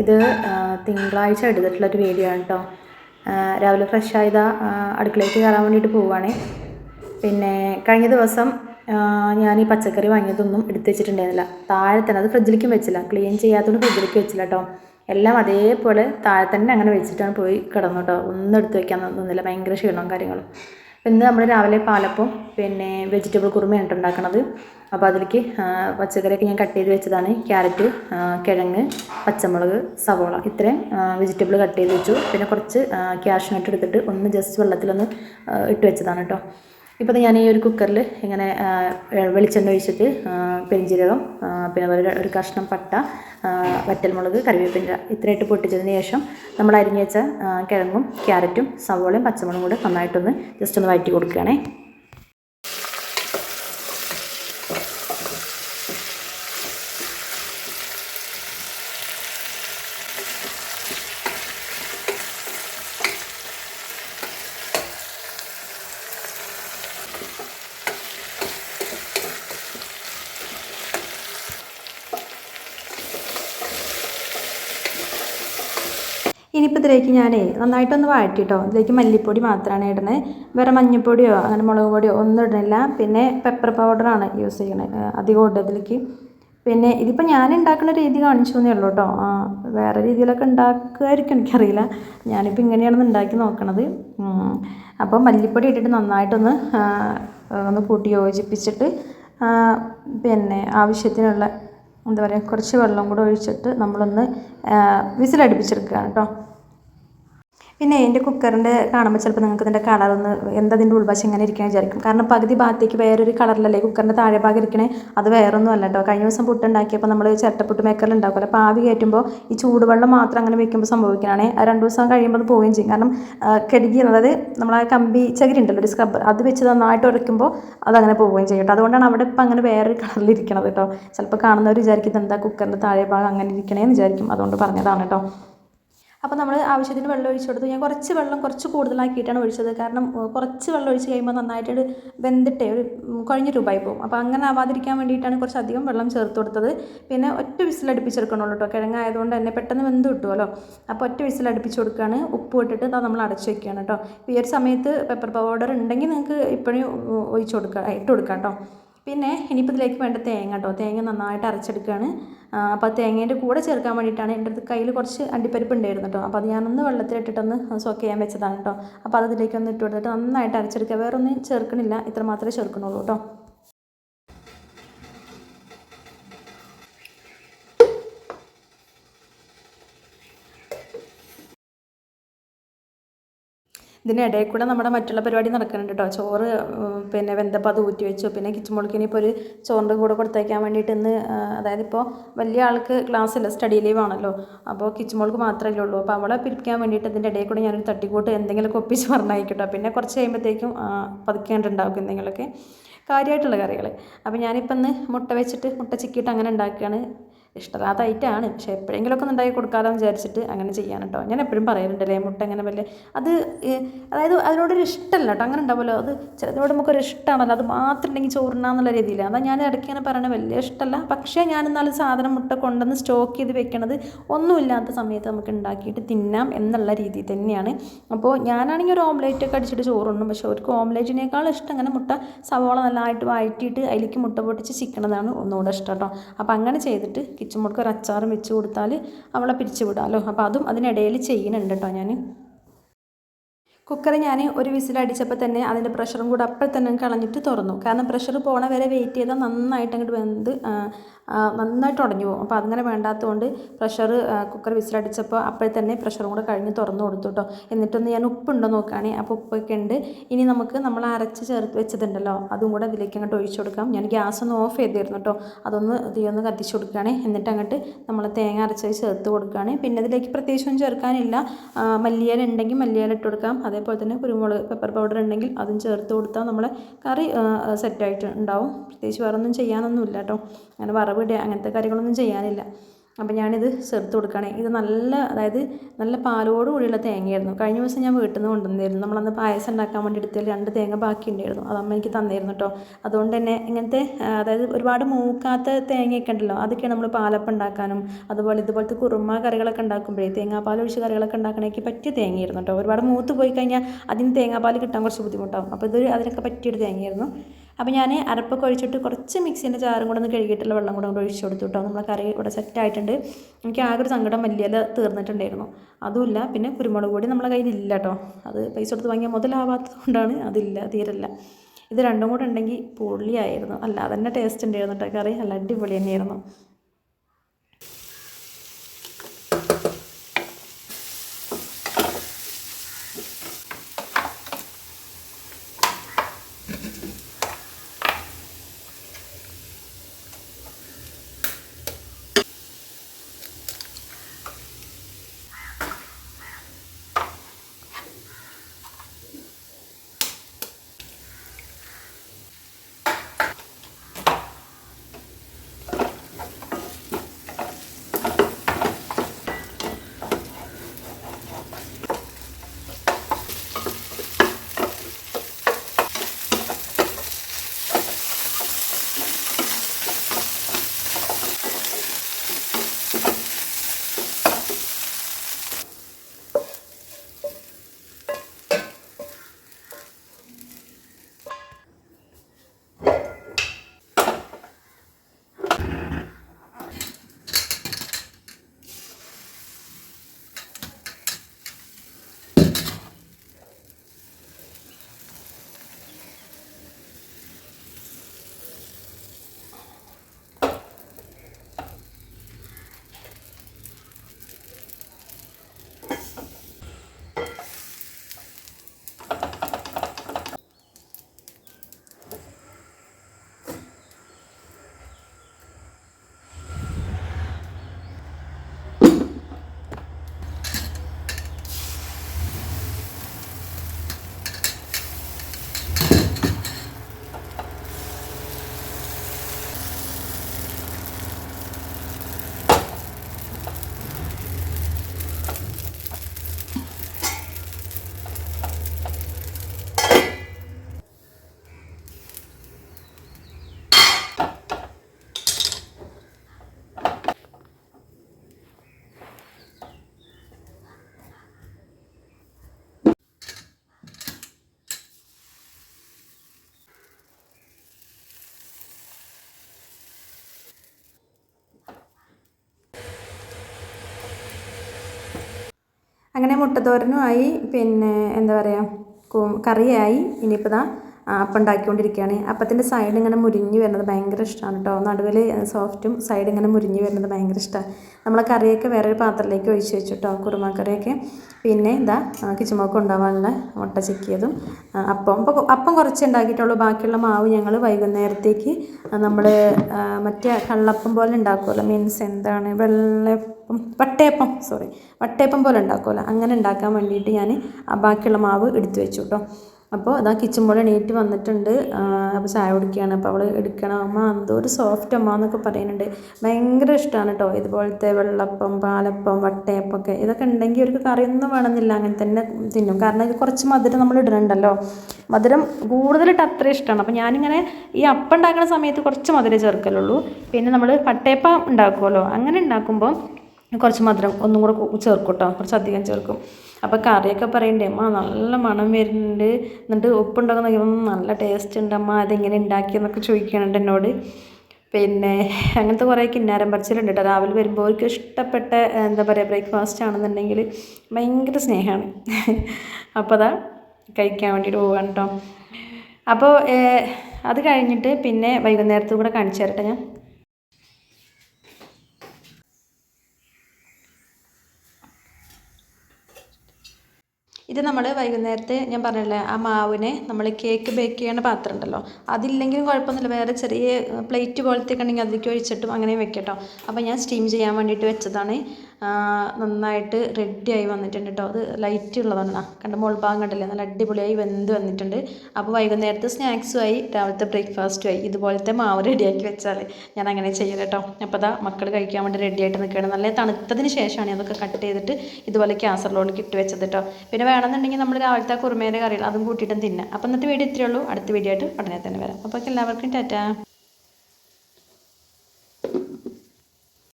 ഇത് തിങ്കളാഴ്ച എടുത്തിട്ടുള്ളൊരു വീഡിയോ ആണ് കേട്ടോ രാവിലെ ഫ്രഷ് ആയതാ അടുക്കളയ്ക്ക് കയറാൻ വേണ്ടിയിട്ട് പോവുകയാണ് പിന്നെ കഴിഞ്ഞ ദിവസം ഞാൻ ഈ പച്ചക്കറി വാങ്ങിയതൊന്നും എടുത്തു വെച്ചിട്ടുണ്ടായിരുന്നില്ല. താഴെ തന്നെ അത് ഫ്രിഡ്ജിലേക്കും വെച്ചില്ല. ക്ലീൻ ചെയ്യാത്തതുകൊണ്ട് ഫ്രിഡ്ജിലേക്ക് വെച്ചില്ല കേട്ടോ എല്ലാം അതേപോലെ താഴെ തന്നെ അങ്ങനെ വെച്ചിട്ടാണ് പോയി കിടന്നു കേട്ടോ ഒന്നും എടുത്ത് വെക്കാൻ നിന്നില്ല. ഭയങ്കര ക്ഷീണവും കാര്യങ്ങളും. ഇന്ന് നമ്മൾ രാവിലെ പാലപ്പം പിന്നെ വെജിറ്റബിൾ കുറുമയാണ് ഉണ്ടാക്കണത് അപ്പോൾ അതിലേക്ക് പച്ചക്കറിയൊക്കെ ഞാൻ കട്ട് ചെയ്ത് വെച്ചതാണ്. ക്യാരറ്റ് കിഴങ്ങ് പച്ചമുളക് സവോള ഇത്രയും വെജിറ്റബിൾ കട്ട് ചെയ്ത് വെച്ചു. പിന്നെ കുറച്ച് ക്യാഷ്നട്ട് എടുത്തിട്ട് ഒന്ന് ജസ്റ്റ് വെള്ളത്തിലൊന്ന് ഇട്ട് വെച്ചതാണ് കേട്ടോ ഇപ്പോൾ ഞാൻ ഈ ഒരു കുക്കറിൽ ഇങ്ങനെ വെളിച്ചെണ്ണ ഒഴിച്ചിട്ട് പെരിഞ്ചീരകം പിന്നെ അതുപോലെ ഒരു കഷ്ണം പട്ട വറ്റൽമുളക് കറിവേപ്പിന്റെ ഇത്രയായിട്ട് പൊട്ടിച്ചതിന് ശേഷം നമ്മൾ അരിഞ്ഞു വെച്ച കിഴങ്ങും ക്യാരറ്റും സവോളയും പച്ചമുളകും കൂടെ നന്നായിട്ടൊന്ന് ജസ്റ്റ് ഒന്ന് വഴറ്റി കൊടുക്കുകയാണേ. ഇനിയിപ്പോൾ ഇതിലേക്ക് ഞാനേ നന്നായിട്ടൊന്ന് വഴറ്റിട്ടോ ഇതിലേക്ക് മല്ലിപ്പൊടി മാത്രമാണ് ഇടുന്നത് വേറെ മഞ്ഞൾപ്പൊടിയോ അങ്ങനെ മുളക് പൊടിയോ ഒന്നും ഇടുന്നില്ല. പിന്നെ പെപ്പർ പൗഡറാണ് യൂസ് ചെയ്യണത് അധികം ഇടുക ഇതിലേക്ക് പിന്നെ ഇതിപ്പോൾ ഞാൻ ഉണ്ടാക്കുന്ന രീതി കാണിച്ചു എന്നേ ഉള്ളൂ കേട്ടോ വേറെ രീതിയിലൊക്കെ ഉണ്ടാക്കുമായിരിക്കും എനിക്കറിയില്ല. ഞാനിപ്പോൾ ഇങ്ങനെയാണ് ഉണ്ടാക്കി നോക്കണത്. അപ്പോൾ മല്ലിപ്പൊടി ഇട്ടിട്ട് നന്നായിട്ടൊന്ന് ഒന്ന് കൂട്ടി യോജിപ്പിച്ചിട്ട് പിന്നെ ആവശ്യത്തിനുള്ള എന്താ പറയുക കുറച്ച് വെള്ളം കൂടെ ഒഴിച്ചിട്ട് നമ്മളൊന്ന് വിസിലടുപ്പിച്ചെടുക്കുകയാണ് കേട്ടോ. പിന്നെ എന്റെ കുക്കറിന്റെ കാണുമ്പോൾ ചിലപ്പോൾ നിങ്ങൾക്ക് ഇതിന്റെ കളറൊന്ന് എന്തതിന്റെ ഉൾവശം ഇങ്ങനെ ഇരിക്കാൻ വിചാരിക്കും. കാരണം പകുതി ഭാഗത്തേക്ക് വേറൊരു കളറിലല്ലേ കുക്കറിന്റെ താഴെ ഭാഗം ഇരിക്കണേ അത് വേറൊന്നും അല്ല കേട്ടോ. കഴിഞ്ഞ ദിവസം പുട്ടുണ്ടാക്കിയപ്പോൾ നമ്മൾ ചിരട്ടപ്പുട്ട് മേക്കറിൽ ഉണ്ടാക്കുമല്ലോ. അപ്പോൾ ആവി കയറ്റുമ്പോൾ ഈ ചൂടുവെള്ളം മാത്രം അങ്ങനെ വെക്കുമ്പോൾ സംഭവിക്കണേ ആ രണ്ട് ദിവസം കഴിയുമ്പോൾ അത് പോവുകയും ചെയ്യും. കാരണം ആ, കെടുകി അതായത് നമ്മളെ കമ്പി ചകിരി ഉണ്ടല്ലോ ഒരു സ്ക്രബ്ബർ അത് വെച്ച് നന്നായിട്ട് ഉരയ്ക്കുമ്പോൾ അതങ്ങനെ പോവുകയും ചെയ്യും കേട്ടോ. അതുകൊണ്ടാണ് അവിടെ ഇപ്പം അങ്ങനെ വേറൊരു കളറിൽ ഇരിക്കണത് കേട്ടോ. ചിലപ്പോൾ കാണുന്നവർ വിചാരിക്കുന്നത് എന്താ കുക്കറിന്റെ താഴെ ഭാഗം അങ്ങനെ ഇരിക്കണേന്ന് വിചാരിക്കും. അതുകൊണ്ട് പറഞ്ഞതാണ് കേട്ടോ. അപ്പോൾ നമ്മൾ ആവശ്യത്തിന് വെള്ളം ഒഴിച്ചു കൊടുത്തു. ഞാൻ കുറച്ച് വെള്ളം കുറച്ച് കൂടുതലാക്കിയിട്ടാണ് ഒഴിച്ചത്. കാരണം കുറച്ച് വെള്ളം ഒഴിച്ച് കഴിയുമ്പോൾ നന്നായിട്ട് വെന്തിട്ടേ ഒരു കുഴഞ്ഞ രൂപമായി പോകും. അപ്പോൾ അങ്ങനെ ആവാതിരിക്കാൻ വേണ്ടിയിട്ടാണ് കുറച്ച് അധികം വെള്ളം ചേർത്ത് കൊടുത്തത്. പിന്നെ ഒറ്റ വിസിൽ അടുപ്പിച്ചെടുക്കണുള്ളൂ കേട്ടോ കിഴങ്ങായതുകൊണ്ട് തന്നെ പെട്ടെന്ന് വെന്ത് കിട്ടുമല്ലോ അപ്പോൾ ഒറ്റ വിസിൽ അടുപ്പിച്ച് കൊടുക്കുകയാണ് ഉപ്പ് ഇട്ടിട്ട് നമ്മൾ അടച്ച് വെക്കുകയാണ് കേട്ടോ ഈ ഒരു സമയത്ത് പെപ്പർ പൗഡർ ഉണ്ടെങ്കിൽ നിങ്ങൾക്ക് ഇപ്പോഴും ഒഴിച്ച് കൊടുക്കുക ഇട്ട് കൊടുക്കാം കേട്ടോ പിന്നെ ഇനിയിപ്പോൾ ഇതിലേക്ക് വേണ്ട തേങ്ങ കേട്ടോ തേങ്ങ നന്നായിട്ട് അരച്ചെടുക്കുകയാണ് അപ്പോൾ തേങ്ങേന്റെ കൂടെ ചേർക്കാൻ വേണ്ടിയിട്ടാണ് എന്റെ അടുത്ത് കയ്യിൽ കുറച്ച് അണ്ടിപ്പരിപ്പ് ഉണ്ടായിരുന്നു കേട്ടോ അപ്പോൾ അത് ഞാനൊന്ന് വെള്ളത്തിലിട്ടിട്ടൊന്ന് സോക്ക് ചെയ്യാൻ വെച്ചതാണ് കേട്ടോ അപ്പോൾ ഇതിലേക്ക് ഒന്ന് ഇട്ട് കൊടുത്തിട്ട് നന്നായിട്ട് അരച്ചെടുക്കുക. വേറൊന്നും ചേർക്കണില്ല. ഇത്ര മാത്രമേ ചേർക്കണുള്ളൂ കേട്ടോ ഇതിനിടയിൽ കൂടെ നമ്മുടെ മറ്റുള്ള പരിപാടി നടക്കുന്നുണ്ട് കേട്ടോ ചോറ് പിന്നെ വെന്തപ്പോൾ അത് ഊറ്റി വെച്ചു. പിന്നെ കിച്ചുമോൾക്ക് ഇനിയിപ്പോൾ ഒരു ചോറിന്റെ കൂടെ കൊടുത്തേക്കാൻ വേണ്ടിയിട്ട് ഇന്ന് അതായത് ഇപ്പോൾ വലിയ ആൾക്ക് ക്ലാസ് ഇല്ല സ്റ്റഡി ലീവ് ആണല്ലോ. അപ്പോൾ കിച്ചുമോൾക്ക് മാത്രമല്ലേ ഉള്ളൂ. അപ്പോൾ അവളെ പിരിക്കാൻ വേണ്ടിയിട്ട് ഇതിന്റെ ഇടയിൽ കൂടെ ഞാനൊരു തട്ടിക്കൂട്ട് എന്തെങ്കിലുമൊക്കെ ഒപ്പിച്ച് പറഞ്ഞയക്കട്ടോ. പിന്നെ കുറച്ച് കഴിയുമ്പോഴത്തേക്കും പതുക്കേണ്ടുണ്ടാവും എന്തെങ്കിലുമൊക്കെ കാര്യമായിട്ടുള്ള കറികൾ അപ്പോൾ ഞാനിപ്പോൾ ഇന്ന് മുട്ട വെച്ചിട്ട് മുട്ട ചിക്കിയിട്ട് അങ്ങനെ ഉണ്ടാക്കുകയാണ്. ഇഷ്ടമില്ലാത്ത ഐറ്റമാണ് പക്ഷേ എപ്പോഴെങ്കിലുമൊക്കെ ഒന്ന് ഉണ്ടാക്കി കൊടുക്കാമെന്ന് വിചാരിച്ചിട്ട് അങ്ങനെ ചെയ്യാൻ കേട്ടോ. ഞാൻ എപ്പോഴും പറയുന്നുണ്ടല്ലേ മുട്ട അങ്ങനെ വലിയ അത് അതായത് അതിനോടൊരു ഇഷ്ടമല്ല കേട്ടോ. അങ്ങനെ ഉണ്ടാവുമല്ലോ. അത് ചിലതിനോട് നമുക്കൊരു ഇഷ്ടമാണല്ലോ. അത് മാത്രം ഉണ്ടെങ്കിൽ ചോറിനാന്നുള്ള രീതിയിൽ അതാ ഞാൻ ഇടയ്ക്ക് ഇങ്ങനെ പറയണത്. വലിയ ഇഷ്ടമല്ല പക്ഷേ ഞാൻ എന്നാലും സാധനം മുട്ട കൊണ്ടുവന്ന് സ്റ്റോക്ക് ചെയ്ത് വെക്കണത് ഒന്നുമില്ലാത്ത സമയത്ത് നമുക്ക് ഉണ്ടാക്കിയിട്ട് തിന്നാം എന്നുള്ള രീതി തന്നെയാണ്. അപ്പോൾ ഞാനാണെങ്കിൽ ഒരു ഓംലേറ്റ് ഒക്കെ അടിച്ചിട്ട് ചോറുണ്ണും. പക്ഷേ അവർക്ക് ഓംലേറ്റിനേക്കാൾ ഇഷ്ടം അങ്ങനെ മുട്ട സവോള നല്ലതായിട്ട് വഴറ്റിയിട്ട് അതിലേക്ക് മുട്ട പൊട്ടിച്ച് ചിക്കണതാണ് ഒന്നുകൂടെ ഇഷ്ടം കേട്ടോ. അപ്പോൾ അങ്ങനെ ചെയ്തിട്ട് കിച്ചൺ മുടക്ക് ഒരു അച്ചാറും വെച്ച് കൊടുത്താൽ അവളെ പിരിച്ചു വിടാമല്ലോ അപ്പോൾ അതും അതിനിടയിൽ ചെയ്യുന്നുണ്ട് കേട്ടോ ഞാൻ കുക്കർ ഞാൻ ഒരു വിസിലടിച്ചപ്പോൾ തന്നെ അതിന്റെ പ്രഷറും കൂടെ അപ്പോൾ തന്നെ കളഞ്ഞിട്ട് തുറന്നു. കാരണം പ്രഷർ പോണ വരെ വെയിറ്റ് ചെയ്താൽ നന്നായിട്ട് അങ്ങോട്ട് വെന്ത് നന്നായിട്ട് ഉടഞ്ഞു പോകും. അപ്പോൾ അങ്ങനെ വേണ്ടാത്തതുകൊണ്ട് പ്രഷർ കുക്കർ വിസിലടിച്ചപ്പോൾ അപ്പോൾ തന്നെ പ്രഷറും കൂടെ കഴിഞ്ഞ് തുറന്നു കൊടുത്തു കേട്ടോ എന്നിട്ടൊന്ന് ഞാൻ ഉപ്പുണ്ടോ നോക്കുകയാണെങ്കിൽ അപ്പോൾ ഉപ്പൊക്കെ ഉണ്ട്. ഇനി നമുക്ക് നമ്മൾ അരച്ച് ചേർത്ത് വെച്ചതുണ്ടല്ലോ അതും കൂടെ അതിലേക്ക് അങ്ങോട്ട് ഒഴിച്ചു കൊടുക്കാം. ഞാൻ ഗ്യാസ് ഒന്ന് ഓഫ് ചെയ്തിരുന്നു കേട്ടോ അതൊന്ന് തീ കത്തിച്ചു കത്തിച്ച് കൊടുക്കുകയാണ്. എന്നിട്ട് അങ്ങോട്ട് നമ്മൾ തേങ്ങ അരച്ചത് ചേർത്ത് കൊടുക്കുകയാണ്. പിന്നെ അതിലേക്ക് പ്രത്യേകിച്ചൊന്നും ചേർക്കാനില്ല. മല്ലിയില ഉണ്ടെങ്കിൽ മല്ലിയില ഇട്ട് കൊടുക്കാം. അതേപോലെ തന്നെ കുരുമുളക് പെപ്പർ പൗഡർ ഉണ്ടെങ്കിൽ അതും ചേർത്ത് കൊടുത്താൽ നമ്മളെ കറി സെറ്റായിട്ട് ഉണ്ടാവും. പ്രത്യേകിച്ച് വേറെ ഒന്നും ചെയ്യാനൊന്നുമില്ല കേട്ടോ അങ്ങനെ വറവിടുക അങ്ങനത്തെ കാര്യങ്ങളൊന്നും ചെയ്യാനില്ല. അപ്പോൾ ഞാനിത് ചേർത്ത് കൊടുക്കുകയാണ്. ഇത് നല്ല അതായത് നല്ല പാലോട് കൂടിയുള്ള തേങ്ങയായിരുന്നു. കഴിഞ്ഞ ദിവസം ഞാൻ വീട്ടിൽ നിന്ന് കൊണ്ടുവന്നിരുന്നു. നമ്മളന്ന് പായസം ഉണ്ടാക്കാൻ വേണ്ടി എടുത്തതിൽ രണ്ട് തേങ്ങ ബാക്കി ഉണ്ടായിരുന്നു. അതമ്മ എനിക്ക് തന്നിരുന്നു കേട്ടോ. അതുകൊണ്ട് തന്നെ ഇങ്ങനത്തെ അതായത് ഒരുപാട് മൂക്കാത്ത തേങ്ങയൊക്കെ ഉണ്ടല്ലോ അതൊക്കെയാണ് നമ്മൾ പാലപ്പം ഉണ്ടാക്കാനും അതുപോലെ ഇതുപോലത്തെ കുറുമ കറികളൊക്കെ ഉണ്ടാക്കുമ്പോഴേ തേങ്ങാപ്പാൽ ഒഴിച്ച് കറികളൊക്കെ ഉണ്ടാക്കണമെങ്കിൽ പറ്റിയ തേങ്ങയായിരുന്നു കേട്ടോ. ഒരുപാട് മൂത്ത് പോയി കഴിഞ്ഞാൽ അതിന് തേങ്ങാപ്പാൽ കിട്ടാൻ കുറച്ച് ബുദ്ധിമുട്ടാകും അപ്പോൾ ഇതൊരു അതിനൊക്കെ പറ്റിയൊരു തേങ്ങയായിരുന്നു. അപ്പോൾ ഞാൻ അരപ്പൊക്കെ ഒഴിച്ചിട്ട് കുറച്ച് മിക്സിന്റെ ചാറും കൂടെ ഒന്ന് കഴുകിയിട്ടുള്ള വെള്ളം കൂടെ കൂടെ ഒഴിച്ച് കൊടുത്തു കേട്ടോ നമ്മളെ കറി ഇവിടെ സെറ്റ് ആയിട്ടുണ്ട്. എനിക്ക് ആകെ ഒരു സങ്കടം മല്ലിയില തീർന്നിട്ടുണ്ടായിരുന്നു. അതുമില്ല പിന്നെ കുരുമുളക് പൊടി നമ്മളെ കയ്യിൽ ഇല്ല കേട്ടോ അത് പൈസ കൊടുത്ത് വാങ്ങിയ മുതലാവാത്തത് കൊണ്ടാണ് അതില്ല തീരല്ല. ഇത് രണ്ടും കൂടെ ഉണ്ടെങ്കിൽ പൊള്ളിയായിരുന്നു. അല്ല അതന്നെ ടേസ്റ്റ് ഉണ്ടായിരുന്നു കേട്ടോ കറി. നല്ല അടിപൊളി തന്നെയായിരുന്നു. അങ്ങനെ മുട്ടത്തോരനുമായി പിന്നെ എന്താ പറയുക കറിയായി. ഇനിയിപ്പോൾ ദാ അപ്പം ഉണ്ടാക്കിക്കൊണ്ടിരിക്കുകയാണ് അപ്പത്തിന്റെ സൈഡ് ഇങ്ങനെ മുരിഞ്ഞ് വരുന്നത് ഭയങ്കര ഇഷ്ടമാണ് കേട്ടോ നടുവിൽ സോഫ്റ്റും സൈഡ് ഇങ്ങനെ മുരിഞ്ഞ് വരുന്നത് ഭയങ്കര ഇഷ്ടമാണ് നമ്മളെ കറിയൊക്കെ വേറൊരു പാത്രത്തിലേക്ക് ഒഴിച്ച് വെച്ചു കേട്ടോ കുറുമാക്കറിയൊക്കെ പിന്നെ ഇതാ കിച്ചുമോക്ക് ഉണ്ടാവാനുള്ള മുട്ട ചിക്കിയതും അപ്പം. അപ്പം അപ്പം കുറച്ച് ഉണ്ടാക്കിയിട്ടുള്ളൂ. ബാക്കിയുള്ള മാവ് ഞങ്ങൾ വൈകുന്നേരത്തേക്ക് നമ്മൾ മറ്റേ കള്ളപ്പം പോലെ ഉണ്ടാക്കുമല്ലോ മീൻസ് എന്താണ്? വെള്ളപ്പം വട്ടയപ്പം സോറി വട്ടയപ്പം പോലെ ഉണ്ടാക്കുമല്ലോ അങ്ങനെ ഉണ്ടാക്കാൻ വേണ്ടിയിട്ട് ഞാൻ ബാക്കിയുള്ള മാവ് എടുത്തു വെച്ചു കേട്ടോ അപ്പോൾ അതാ കിച്ചൻ പോലെ എണീറ്റ് വന്നിട്ടുണ്ട്. അപ്പോൾ ചായ കുടിക്കുകയാണ് അപ്പോൾ അവൾ എടുക്കണം. അമ്മ എന്തോ ഒരു സോഫ്റ്റ് അമ്മ എന്നൊക്കെ പറയുന്നുണ്ട്. ഭയങ്കര ഇഷ്ടമാണ് കേട്ടോ ഇതുപോലത്തെ വെള്ളപ്പം പാലപ്പം വട്ടയപ്പം ഒക്കെ ഇതൊക്കെ ഉണ്ടെങ്കിൽ അവർക്ക് കറിയൊന്നും വേണമെന്നില്ല. അങ്ങനെ തന്നെ തിന്നും. കാരണം ഇത് കുറച്ച് മധുരം നമ്മൾ ഇടുന്നുണ്ടല്ലോ മധുരം കൂടുതലിട്ട് അത്ര ഇഷ്ടമാണ് അപ്പോൾ ഞാനിങ്ങനെ ഈ അപ്പം ഉണ്ടാക്കുന്ന സമയത്ത് കുറച്ച് മധുരം ചേർക്കലുള്ളൂ. പിന്നെ നമ്മൾ വട്ടയപ്പം ഉണ്ടാക്കുമല്ലോ അങ്ങനെ ഉണ്ടാക്കുമ്പോൾ കുറച്ച് മധുരം ഒന്നും കൂടെ ചേർക്കും കേട്ടോ കുറച്ച് അധികം ചേർക്കും. അപ്പോൾ കറിയൊക്കെ പറയണ്ടേ അമ്മ നല്ല മണം വരുന്നുണ്ട്. എന്നിട്ട് ഉപ്പുണ്ടാക്കുന്ന നോക്കിയപ്പോൾ നല്ല ടേസ്റ്റ് ഉണ്ട് അമ്മ അതെങ്ങനെ ഉണ്ടാക്കിയെന്നൊക്കെ ചോദിക്കുന്നുണ്ട് എന്നോട്. പിന്നെ അങ്ങനത്തെ കുറേ കിന്നാരം പറിച്ചിലുണ്ട് കേട്ടോ. രാവിലെ വരുമ്പോൾ അവർക്ക് ഇഷ്ടപ്പെട്ട എന്താ പറയുക ബ്രേക്ക്ഫാസ്റ്റ് ആണെന്നുണ്ടെങ്കിൽ ഭയങ്കര സ്നേഹമാണ് അപ്പോൾ അതാ കഴിക്കാൻ വേണ്ടിയിട്ട് പോവാണ് കേട്ടോ. അപ്പോൾ അത് കഴിഞ്ഞിട്ട് പിന്നെ വൈകുന്നേരത്തും കൂടെ കാണിച്ചു തരട്ടെ ഞാൻ? ഇത് നമ്മൾ വൈകുന്നേരത്തെ ഞാൻ പറഞ്ഞില്ലേ ആ മാവിനെ നമ്മൾ കേക്ക് ബേക്ക് ചെയ്യണ പാത്രം ഉണ്ടല്ലോ അതില്ലെങ്കിലും കുഴപ്പമൊന്നുമില്ല. വേറെ ചെറിയ പ്ലേറ്റ് പോലത്തെ ഉണ്ടെങ്കിൽ അതിലേക്ക് ഒഴിച്ചിട്ടും അങ്ങനെ വെക്കട്ടോ. അപ്പോൾ ഞാൻ സ്റ്റീം ചെയ്യാൻ വേണ്ടിയിട്ട് വെച്ചതാണ്. നന്നായിട്ട് റെഡിയായി വന്നിട്ടുണ്ട് കേട്ടോ അത് ലൈറ്റ് ഉള്ളതാണ് കണ്ട മുകൾ ഭാഗം കണ്ടില്ലേ? നല്ല അടിപൊളിയായി വെന്ത് വന്നിട്ടുണ്ട്. അപ്പോൾ വൈകുന്നേരത്തെ സ്നാക്സുമായി രാവിലത്തെ ബ്രേക്ക്ഫാസ്റ്റുമായി ഇതുപോലത്തെ മാവ് റെഡിയാക്കി വെച്ചാൽ ഞാൻ അങ്ങനെ ചെയ്യാം കേട്ടോ അപ്പോൾ അതാ മക്കൾ കഴിക്കാൻ വേണ്ടി റെഡിയായിട്ട് നിൽക്കുകയാണ് നല്ല തണുത്തതിന് ശേഷമാണ് അതൊക്കെ കട്ട് ചെയ്തിട്ട് ഇതുപോലെ ക്യാസറിലോട്ട് ഇട്ട് വെച്ചത് കേട്ടോ പിന്നെ വേണമെന്നുണ്ടെങ്കിൽ നമ്മൾ രാവിലത്തെ കുറുമേന്റെ കറികൾ അതും കൂട്ടിയിട്ടും തിന്നാം. അപ്പോൾ ഇന്നത്തെ വീഡിയോ ഇത്രയേ ഉള്ളൂ. അടുത്ത വീഡിയോ ആയിട്ട് ഉടനെ തന്നെ വരാം. അപ്പോൾ എല്ലാവർക്കും ടാറ്റാ.